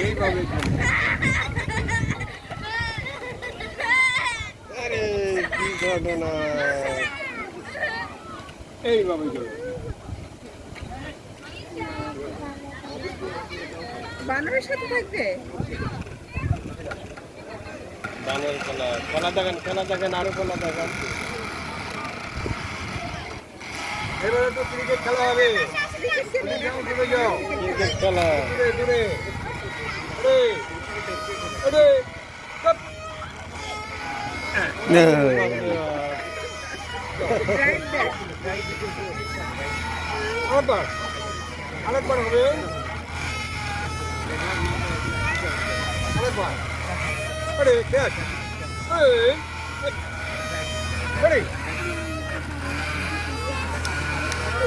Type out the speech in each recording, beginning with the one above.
এইভাবে আরে কি ঘটনা এইভাবে চলবে বানরের সাথে থাকবে? বানর খেলা খেলা দেখেন খেলা দেখেন আরও খেলা দেখেন এবারে তো ক্রিকেট খেলা হবে ক্রিকেট খেলা। দূরে দূরে। আরে আরে কাপ। রাইট ব্যাক আরেকবার আরেকবার হবে আরেকবার আরে ক্যাচ এই আরে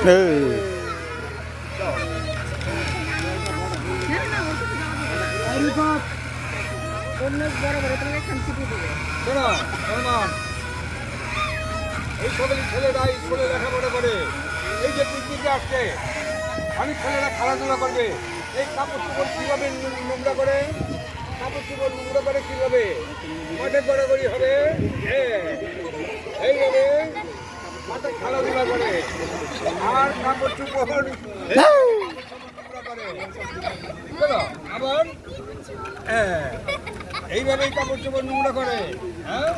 না অন্য বড় বড় তোমাকে এখান থেকে দেবে শোনো। সলমান এই সকল ছেলেরা স্কুলে লেখাপড়া করে। এই যে পিকনিকে আসছে অনেক ছেলেরা খেলাধুলা করবে। এই কাপড় চোপড় কীভাবে নোংরা করে? কাপড় চোপড় নোংরা করে কীভাবে? মাঠে গড়াগড়ি হবে? হ্যাঁ এইভাবে খেলাধুলা করে। আর কাপড় চোপড় চলো আবার হ্যাঁ এইভাবেই কাপড় চোপড় নোংরা করে হ্যাঁ?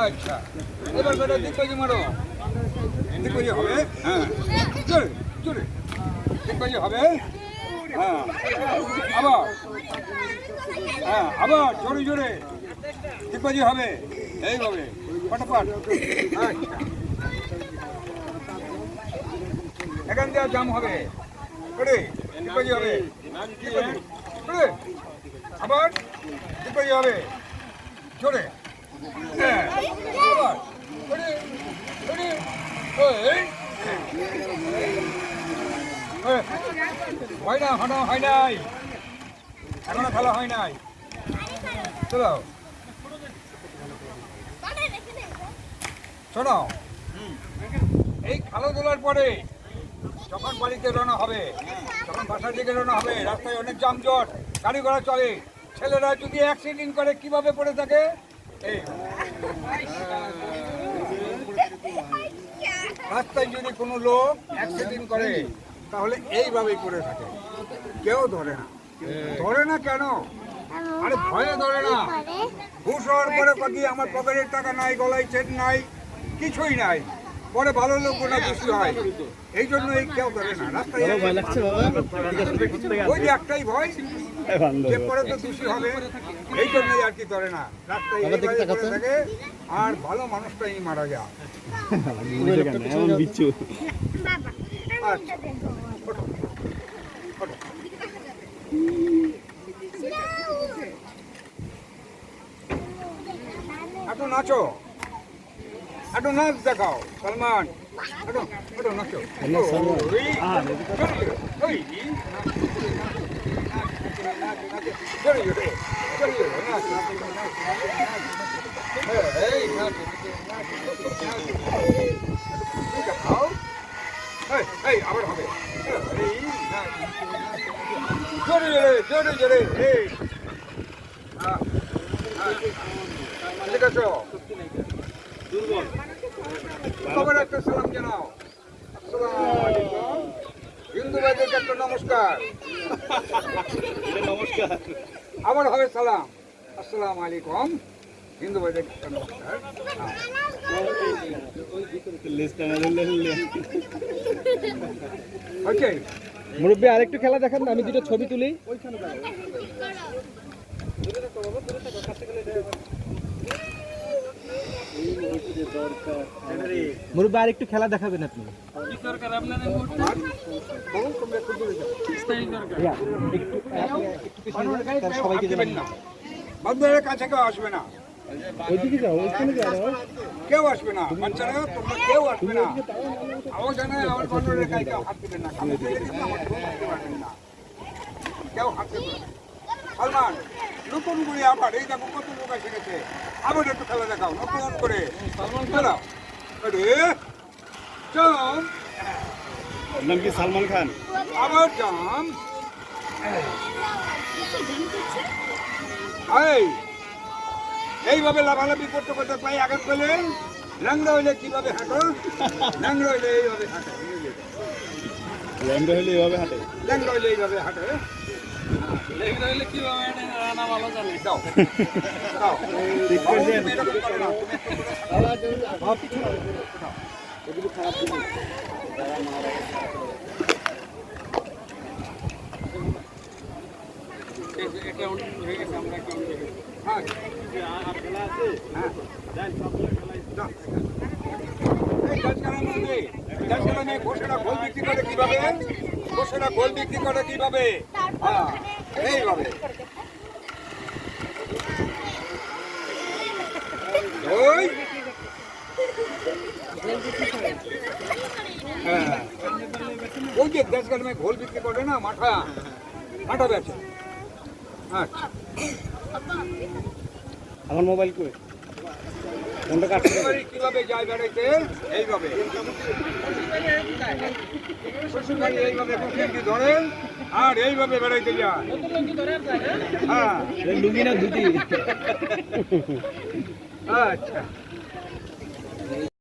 আচ্ছা এবার বেটা দিকবাজি মারো। দিকবাজি হবে? হ্যাঁ জোরে দিকবাজি হবে? হ্যাঁ আবার হ্যাঁ আবার জোরে জোরে। দিকবাজি হবে? এইভাবে, ফটাফট। আচ্ছা। এখান দিয়ে জাম হবে। করে হবে। করে। আবার দিকবাজি হবে জোরে। হ্যাঁ এই এই, হয়। না হনো হয় নাই। এখনও খেলা হয় নাই। চলো। শোনো। এই খেলাধুলার পরে যখন বাড়িতে রওনা হবে যখন বাসার দিকে রওনা হবে রাস্তায় অনেক যানজট। গাড়ি ঘোড়া চলে। ছেলেরা যদি অ্যাক্সিডেন্ট করে কীভাবে পড়ে থাকে? এই। রাস্তায় যদি কোনো লোক অ্যাক্সিডেন্ট করে তাহলে এইভাবেই পড়ে থাকে। কেউ ধরে না। ধরে না কেন? আরে ভয়ে ধরে না। ঘুষ হওয়ার পরে কি আমার পকেটের টাকা নাই গলায় চেন নাই কিছুই নাই। পরে ভালো লোক গোনা খুশি হয়। এই জন্য এই কেউ ধরে না। রাস্তায় ওই যে একটাই ভয়। যে পরে তো খুশি হবে এই জন্যই আর কি ধরে না। রাস্তায় এইভাবে পড়ে থাকে আর ভালো মানুষটাই মারা যায়। আচ্ছা। একটু নাচো। একটু নাচ দেখাও সলমান। একটু একটু নাচো। আবার হবে। জোরে হ্যাঁ, হ্যাঁ। সালাম জানাও আসসালামু হিন্দু ভাইদেরকে একটা নমস্কার। নমস্কার আবার হবে সালাম। আসসালামু আলাইকুম। হিন্দু ভাইদেরকে একটা নমস্কার। ওকে। মুরব্বী আরেকটু খেলা দেখান আমি দুটো ছবি তুলি। মুরব্বী আরেকটু খেলা দেখাবেন আপনি। বহু তোমরা একটু দূরে যাও ইয়া, একটু একটু পিছনে তার সবাইকে দেবেন দেবেন না বান্ধবের কাছে কেউ আসবে না। ওইদিকে যাও ওইখানে যাও। কেউ আসবে না। বাচ্চারা তোমরা কেউ আসবে না। আমার জানে আমার বান্ধবের কাছে কেউ হাত দেবেন না। আমি ফেলে দিতে আমার ফোন দিতে পারবেন না কেউ হাত দেবে না। সালমান নতুন করে আবার এই দেখো কত লোক এসে গেছে। আবার একটু খেলা দেখাও নতুন করে। সালমান খেলা আরে চলো। নাম কি সালমান খান? আবার এই এইভাবে লাভালাভি করতে করতে পাই আঘাত পেলেন ল্যাংড়া হইলে কীভাবে হাঁটো? ল্যাংড়া হইলে এইভাবে হাঁটে। ল্যান্ড হলে এভাবে হাঁটে। ল্যাংড়া হইলে এইভাবে হাঁটে। না, তুমি একটু করে দাও। হ্যাঁ হ্যাঁ গাছ কাটানো নেই। গাছ কাটানো নেই, গোল বিক্রি করে কীভাবে ঘোষেরা গোল বিক্রি করে কীভাবে? হ্যাঁ এইভাবে। ওই। হ্যাঁ। ওই যে দেশ গাড়ি ঘোল বিক্রি করে না মাঠা? মাঠা বেচে। আচ্ছা। আমার মোবাইল এবারে কীভাবে যায় বেড়াইতে? এইভাবে। এইভাবে ধরেন আর এইভাবে বেড়াইতে যায়। হ্যাঁ। লুঙ্গি না ধুতি? আচ্ছা।